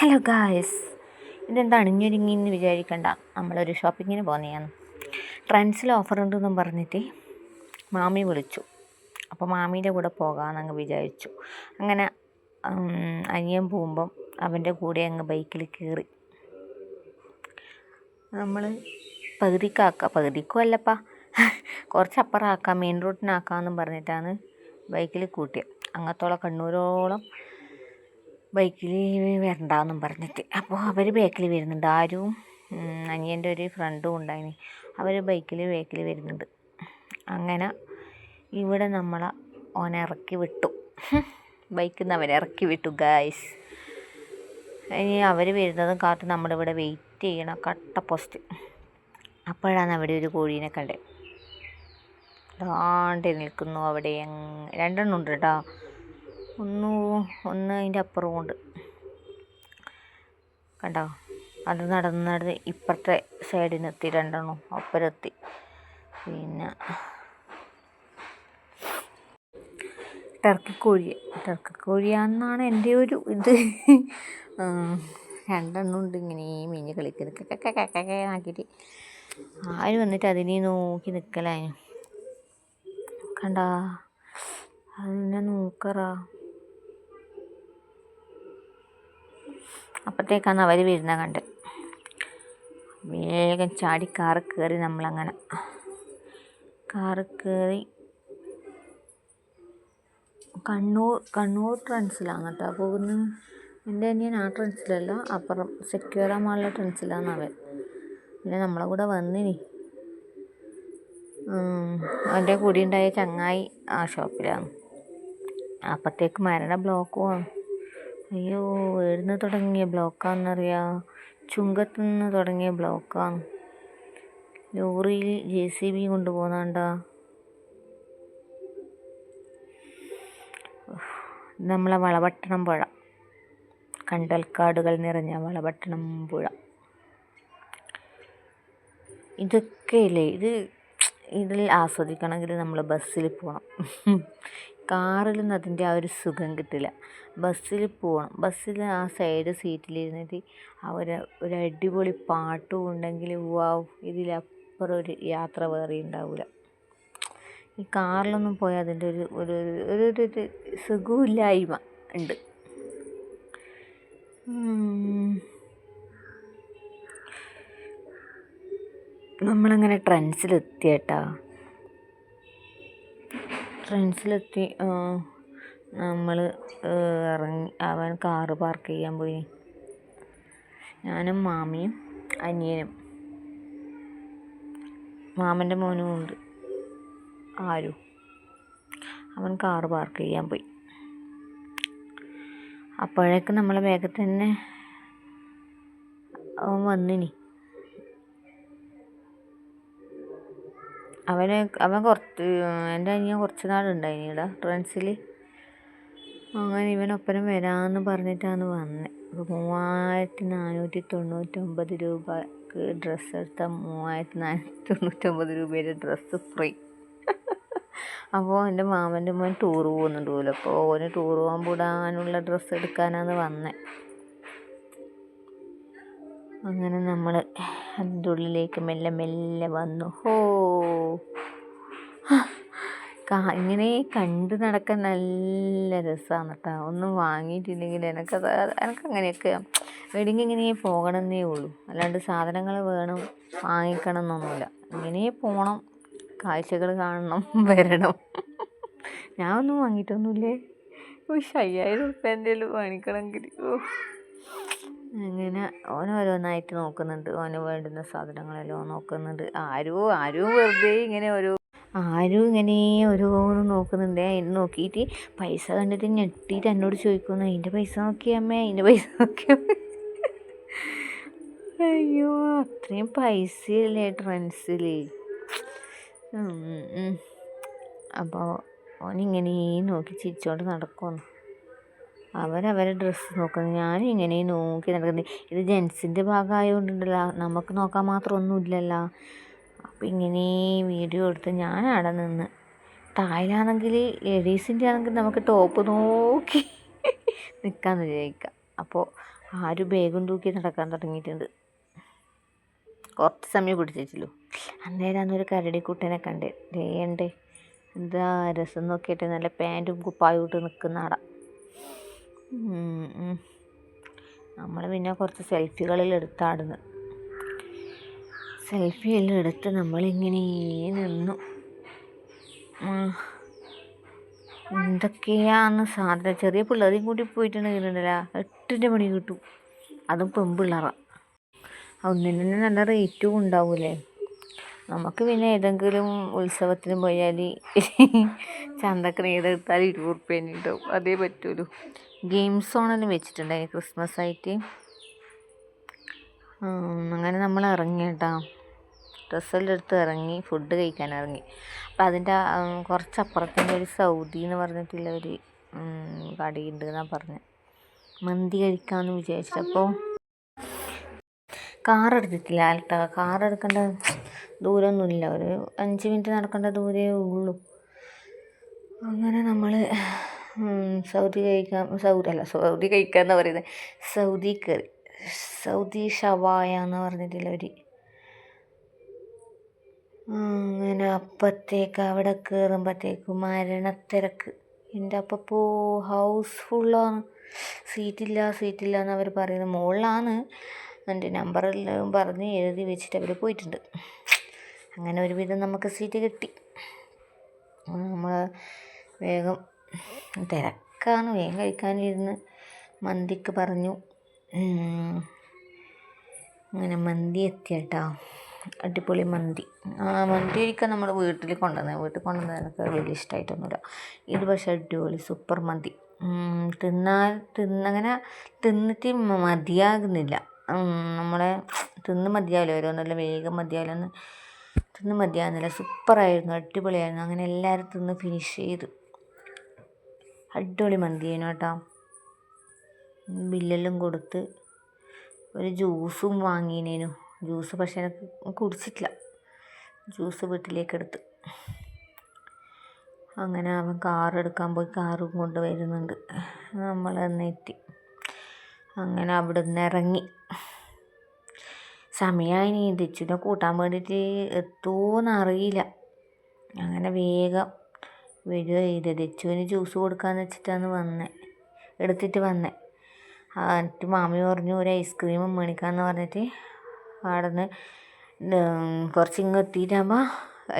Hello guys ഇതെന്താ അണിഞ്ഞൊരുങ്ങി എന്ന് വിചാരിക്കണ്ട. നമ്മളൊരു ഷോപ്പിങ്ങിന് പോകുന്നതാണ് ട്രെൻഡ്സിൽ ഓഫർ ഉണ്ടെന്നും പറഞ്ഞിട്ട് മാമി വിളിച്ചു. അപ്പോൾ മാമീന്റെ കൂടെ പോകാമെന്നങ്ങ് വിചാരിച്ചു. അങ്ങനെ അനിയൻ പോകുമ്പം അവന്റെ കൂടെ അങ്ങ് ബൈക്കിൽ കയറി നമ്മൾ പകുതിക്കാക്കാം. പകുതിക്കും അല്ലപ്പാ. കുറച്ച് കുറച്ചപ്പുറമാക്കാം മെയിൻ റോഡിനാക്കാമെന്നും പറഞ്ഞിട്ടാണ് ബൈക്കിൽ കൂട്ടിയത് അങ്ങത്തോളം കണ്ണൂരോളം ബൈക്കിൽ വരണ്ടാന്നും പറഞ്ഞിട്ട്. അപ്പോൾ അവർ ബാക്കിൽ വരുന്നുണ്ട്. ആരും അനിയന്റെ ഒരു ഫ്രണ്ടും ഉണ്ടായിന്. അവർ ബൈക്കിൽ ബാക്കിൽ വരുന്നുണ്ട്. അങ്ങനെ ഇവിടെ നമ്മളെ ഓനെ ഇറക്കി വിട്ടു. ബൈക്കിൽ നിന്ന് അവരെ ഇറക്കി വിട്ടു ഗായ്സ് ഇനി അവർ വരുന്നതും കാത്ത് നമ്മളിവിടെ വെയിറ്റ് ചെയ്യണം. കട്ട പോസ്റ്റ് അപ്പോഴാണ് അവിടെ ഒരു കോഴീനെ കണ്ടത്. ദാണ്ടി നിൽക്കുന്നു അവിടെ. രണ്ടെണ്ണം ഉണ്ട് കേട്ടോ ഒന്ന് ഒന്ന് അതിന്റെ അപ്പുറമുണ്ട് കണ്ടോ? അത് നടന്ന് നടന്ന് ഇപ്പുറത്തെ സൈഡിനെത്തി രണ്ടെണ്ണം അപ്പുറത്തി പിന്നെ ടർക്കി കോഴി ടർക്കി കോഴിയാണെന്നാണ് എന്റെ ഒരു ഇത്. രണ്ടെണ്ണം ഉണ്ട് ഇങ്ങനെ മീഞ്ഞ് കളിക്കുന്നത് ആക്കിയിട്ട്. ആര് വന്നിട്ട് അതിനെ നോക്കി നിൽക്കലായിരുന്നു കണ്ടാ? അതിനെ നോക്കറാ. അപ്പോഴത്തേക്കാണ് അവർ വരുന്ന കണ്ട്. വേഗം ചാടി കാറ് കയറി നമ്മളങ്ങനെ കാറ് കയറി കണ്ണൂർ കണ്ണൂർ ട്രെൻസിലാണ് കേട്ടോ പോകുന്നത് എന്റെ അനിയൻ ആ ട്രെൻസിലല്ല അപ്പുറം സെക്യൂറ മാളിലെ ട്രെൻസിലാണ് അവൻ. പിന്നെ നമ്മളെ കൂടെ വന്നിനി. അവന്റെ കൂടി ഉണ്ടായ ചങ്ങായി ആ ഷോപ്പിലാണ് അപ്പോഴത്തേക്ക് മരണ ബ്ലോക്ക് ബ്ലോക്കുമാണ് അയ്യോ എവിടുന്ന് തുടങ്ങിയ ബ്ലോക്കാണെന്നറിയാം ചുങ്കത്ത് നിന്ന് തുടങ്ങിയ ബ്ലോക്കാണ് ലോറിയിൽ ജെ സി ബി കൊണ്ടുപോകുന്നാണ്ടാ നമ്മളെ വളപട്ടണം പുഴ. കണ്ടൽക്കാടുകൾ നിറഞ്ഞ വളപട്ടണം പുഴ. ഇതൊക്കെയില്ലേ? ഇത് ഇതിൽ ആസ്വദിക്കണമെങ്കിൽ നമ്മൾ ബസ്സിൽ പോകണം കാറിലൊന്നും അതിന്റെ ആ ഒരു സുഖം കിട്ടില്ല. ബസ്സിൽ പോകണം ബസ്സിൽ ആ സൈഡ് സീറ്റിലിരുന്നിട്ട് ആ ഒരു ഒരു അടിപൊളി പാട്ടും ഉണ്ടെങ്കിൽ വാവ് ഇതിലപ്പുറം ഒരു യാത്ര വേറെ ഉണ്ടാവില്ല ഈ കാറിലൊന്നും പോയാൽ അതിന്റെ ഒരു ഒരു ഒരു ഒരു സുഖമില്ലായ്മ ഉണ്ട്. നമ്മളങ്ങനെ ട്രെൻഡ്സിലെത്തിയേട്ടാ. ട്രെൻഡ്സിലെത്തി നമ്മൾ ഇറങ്ങി അവൻ കാറ് പാർക്ക് ചെയ്യാൻ പോയി. ഞാനും മാമിയും അനിയനും. മാമന്റെ മോനും ഉണ്ട്. ആരു? അവൻ കാറ് പാർക്ക് ചെയ്യാൻ പോയി. അപ്പോഴേക്കും നമ്മളെ വേഗത്തിൽ തന്നെ അവൻ വന്നിനി. അവന് അവൻ കുറച്ച് എന്റെ അനിയൻ കുറച്ച് നാളുണ്ടായിനി ഇവിടെ ട്രെൻസിൽ അങ്ങനെ ഇവനൊപ്പരം വരാമെന്ന് പറഞ്ഞിട്ടാണ് വന്നത് അപ്പോൾ മൂവായിരത്തി നാനൂറ്റി തൊണ്ണൂറ്റൊമ്പത് രൂപക്ക് ഡ്രസ്സ് എടുത്താൽ മൂവായിരത്തി നാനൂറ്റി തൊണ്ണൂറ്റൊമ്പത് രൂപയുടെ ഡ്രസ്സ് ഫ്രീ. അപ്പോൾ എന്റെ മാമന്റെ മോൻ ടൂർ പോകുന്നുണ്ട് പോലും അപ്പോൾ ഓന് ടൂർ പോകാൻ വിടാനുള്ള ഡ്രസ്സ് എടുക്കാനാണ് വന്നത് അങ്ങനെ നമ്മൾ അതിന്റെ ഉള്ളിലേക്ക് മെല്ലെ മെല്ലെ വന്നു. ഹോ ഇങ്ങനെ കണ്ടു നടക്കാൻ നല്ല രസമാണ് കേട്ടോ ഒന്നും വാങ്ങിയിട്ടില്ലെങ്കിൽ എനിക്കത് എനിക്കങ്ങനെയൊക്കെ വെഡിങ് ഇങ്ങനെ പോകണമെന്നേ ഉള്ളൂ. അല്ലാണ്ട് സാധനങ്ങൾ വേണം വാങ്ങിക്കണം എന്നൊന്നുമില്ല ഇങ്ങനെ പോകണം കാഴ്ചകൾ കാണണം വരണം. ഞാൻ ഒന്നും വാങ്ങിയിട്ടൊന്നുമില്ലേ? പക്ഷെ അയ്യായിരം റുപ്യേന്റെ വാങ്ങിക്കണമെങ്കിൽ. അങ്ങനെ ഓൻ ഓരോന്നായിട്ട് നോക്കുന്നുണ്ട്. ഓന് വേണ്ടുന്ന സാധനങ്ങളെല്ലാം നോക്കുന്നുണ്ട്. ആരും ആരും വെറുതെ ഇങ്ങനെ ഓരോ ആരും ഇങ്ങനെ ഓരോന്ന് നോക്കുന്നുണ്ട്. അതിന് നോക്കിയിട്ട് പൈസ കണ്ടിട്ട് ഞെട്ടിയിട്ട് എന്നോട് ചോദിക്കുന്നു അതിന്റെ പൈസ നോക്കിയമ്മേ അതിന്റെ പൈസ നോക്കിയമ്മേ അയ്യോ അത്രയും പൈസയല്ലേ ട്രെൻസിൽ അപ്പോൾ ഓനിങ്ങനെ നോക്കി ചിരിച്ചോണ്ട് നടക്കുന്നു അവരവരെ ഡ്രസ്സ് നോക്കുന്നത്. ഞാൻ ഇങ്ങനെ നോക്കി നടക്കുന്നത്. ഇത് ജെൻസിന്റെ ഭാഗമായതുകൊണ്ടുണ്ടല്ലോ നമുക്ക് നോക്കാൻ മാത്രം ഒന്നുമില്ലല്ലോ അപ്പം ഇങ്ങനെ വീഡിയോ എടുത്ത് ഞാൻ അവിടെ നിന്ന് തായിലാണെങ്കിൽ ലേഡീസിന്റെ ആണെങ്കിൽ നമുക്ക് ടോപ്പ് നോക്കി നിൽക്കാമെന്ന് വിചാരിക്കാം. അപ്പോൾ ആരും ബാഗും തൂക്കി നടക്കാൻ തുടങ്ങിയിട്ടുണ്ട്. കുറച്ച് സമയം പിടിച്ചിട്ടുള്ളൂ അന്നേരം ഒരു കരടിക്കുട്ടനെ കണ്ടേ ദേണ്ടേ എന്താ രസം നോക്കിയിട്ട് നല്ല പാന്റും കുപ്പായും ഇട്ട് നിൽക്കുന്ന ആടാ നമ്മൾ പിന്നെ കുറച്ച് സെൽഫികളിൽ എടുത്താടുന്നു. സെൽഫി എല്ലാം എടുത്ത് നമ്മളിങ്ങനെ നിന്നു. എന്തൊക്കെയാന്ന് സാധനം ചെറിയ പിള്ളേരെയും കൂടി പോയിട്ടുണ്ടെങ്കിലുണ്ടല്ല എട്ടിന്റെ പണി കിട്ടും. അതും പെമ്പിള്ളറ ഒന്നിന് തന്നെ നല്ല റേറ്റും ഉണ്ടാവൂലേ. നമുക്ക് പിന്നെ ഏതെങ്കിലും ഉത്സവത്തിന് പോയാൽ ചന്തക്കറി ഏതെടുത്താൽ ഇരുപത് ഉറുപ്പ്യ ഉണ്ടാവും. അതേ പറ്റുള്ളൂ. ഗെയിം സോണെല്ലാം വെച്ചിട്ടുണ്ടായി ക്രിസ്മസ് ആയിട്ട് അങ്ങനെ നമ്മൾ ഇറങ്ങി കേട്ടോ. ഡ്രസ്സെല്ലാം എടുത്ത് ഇറങ്ങി ഫുഡ് കഴിക്കാൻ ഇറങ്ങി. അപ്പം അതിന്റെ കുറച്ചപ്പുറത്തിന്റെ ഒരു സൗദി എന്ന് പറഞ്ഞിട്ടുള്ള ഒരു കടയുണ്ട് എന്നാണ് പറഞ്ഞത് മന്തി കഴിക്കാമെന്ന് വിചാരിച്ചപ്പോൾ കാർ എടുത്തിട്ടില്ല കേട്ടോ കാർ എടുക്കേണ്ട ദൂരമൊന്നുമില്ല. ഒരു അഞ്ച് മിനിറ്റ് നടക്കേണ്ട ദൂരേ ഉള്ളൂ. അങ്ങനെ നമ്മൾ സൗദി കഴിക്കാൻ സൗദി അല്ല സൗദി കഴിക്കുക എന്ന് പറയുന്നത് സൗദി കറി. സൗദി ഷവായ എന്ന് പറഞ്ഞിട്ടില്ല ഒരു അങ്ങനെ അപ്പത്തേക്ക് അവിടെ കയറുമ്പോഴത്തേക്ക് മരണത്തിരക്ക്. എന്റെ അപ്പപ്പോ ഹൗസ് ഫുള്ളാണ് സീറ്റില്ല സീറ്റില്ല എന്ന് അവർ പറയുന്നത്. മുകളിലാണ് എന്റെ നമ്പറെല്ലാം പറഞ്ഞ് എഴുതി വെച്ചിട്ട് അവർ പോയിട്ടുണ്ട്. അങ്ങനെ ഒരുവിധം നമുക്ക് സീറ്റ് കിട്ടി. നമ്മൾ വേഗം തിരക്കാണ്. വേഗം കഴിക്കാനിരുന്ന് മന്തിക്ക് പറഞ്ഞു. അങ്ങനെ മന്തി എത്തി കേട്ടോ അടിപൊളി മന്തി. ആ മന്തി ഒരിക്കൽ നമ്മൾ വീട്ടിൽ കൊണ്ടുവന്നത്. വീട്ടിൽ കൊണ്ടുവന്നത് എനിക്ക് വലിയ ഇഷ്ടമായിട്ടൊന്നുമില്ല ഇത് പക്ഷേ അടിപൊളി സൂപ്പർ മന്തി. തിന്നാൽ തിന്നങ്ങനെ തിന്നിട്ട് മതിയാകുന്നില്ല. നമ്മളെ തിന്ന് മതിയാവില്ല. ഓരോന്നല്ല വേഗം മതിയാവില്ല തിന്ന് മതിയാകുന്നില്ല സൂപ്പറായിരുന്നു. അടിപൊളിയായിരുന്നു. അങ്ങനെ എല്ലാവരും തിന്ന് ഫിനിഷ് ചെയ്തു. അടിപൊളി മന്തിയേനു കേട്ടോ. ബില്ലെല്ലാം കൊടുത്ത് ഒരു ജ്യൂസും വാങ്ങിനേനു. ജ്യൂസ് പക്ഷേ എനിക്ക് കുടിച്ചിട്ടില്ല. ജ്യൂസ് വീട്ടിലേക്ക് എടുത്ത്. അങ്ങനെ അവൻ കാർ എടുക്കാൻ പോയി കാറും കൊണ്ട് വരുന്നുണ്ട്. നമ്മൾ എന്നെത്തി. അങ്ങനെ അവിടെ നിന്ന് ഇറങ്ങി. സമയമായി നീ ദിച്ചുനെ കൂട്ടാൻ വേണ്ടിയിട്ട് എത്തുമോ അറിയില്ല. അങ്ങനെ വേഗം വരിക ചെയ്തത്. ദിച്ചുവിന് ജ്യൂസ് കൊടുക്കാമെന്ന് വെച്ചിട്ടാണ് വന്നത് എടുത്തിട്ട് വന്നത് എന്നിട്ട് മാമി പറഞ്ഞു ഒരു ഐസ്ക്രീമും മേടിക്കാമെന്ന് പറഞ്ഞിട്ട് അവിടെ നിന്ന് കുറച്ച് ഇങ്ങ് എത്തിയിട്ടാകുമ്പോൾ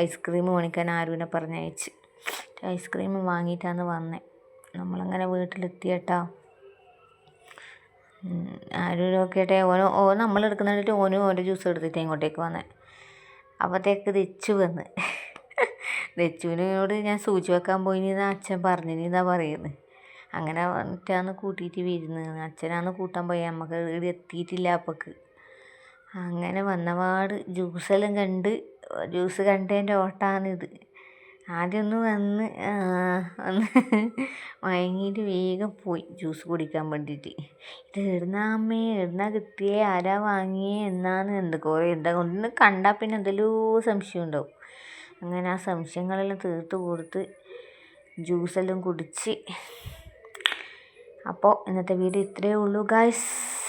ഐസ്ക്രീം മേടിക്കാൻ ആരുവിനെ പറഞ്ഞയച്ച്. ഐസ്ക്രീം വാങ്ങിയിട്ടാണ് വന്നത് നമ്മളങ്ങനെ വീട്ടിലെത്തി കേട്ടോ ആരും നോക്കിയിട്ടെ ഓനോ ഓ നമ്മൾ എടുക്കുന്നിട്ട് ഓനും ഓന്റെ ജ്യൂസ് എടുത്തിട്ട് ഇങ്ങോട്ടേക്ക് വന്നത് അപ്പോഴത്തേക്ക് തിരിച്ചു വന്ന്. തെച്ചുവിനോട് ഞാൻ സൂചി വെക്കാൻ പോയിന്ന് അച്ഛൻ പറഞ്ഞിരുന്നാ പറയുന്നത് അങ്ങനെ വന്നിട്ടാണ് കൂട്ടിയിട്ട് വരുന്നത് അച്ഛനാണ് കൂട്ടാൻ പോയി. നമുക്ക് ഇവിടെ എത്തിയിട്ടില്ല അപ്പക്ക്. അങ്ങനെ വന്നപാട് ജ്യൂസെല്ലാം കണ്ട് ജ്യൂസ് കണ്ടതിന്റെ ഓട്ടാണിത്. ആദ്യം ഒന്ന് വന്ന് ഒന്ന് മയങ്ങിയിട്ട് വേഗം പോയി ജ്യൂസ് കുടിക്കാൻ വേണ്ടിയിട്ട്. ഇത് എവിടുന്നാ അമ്മേ? എവിടുന്നാ കിട്ടിയേ? ആരാ വാങ്ങിയേ? എന്നാണ് കുറേ എന്താ ഒന്ന് കണ്ടാൽ പിന്നെ എന്തെല്ലോ സംശയം ഉണ്ടാവും. അങ്ങനെ ആ സംശയങ്ങളെല്ലാം തീർത്ത് കൊടുത്ത് ജ്യൂസെല്ലാം കുടിച്ച്. അപ്പോൾ ഇന്നത്തെ വീഡിയോ ഇത്രയേ ഉള്ളൂ ഗായ്സ്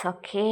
ഓക്കേ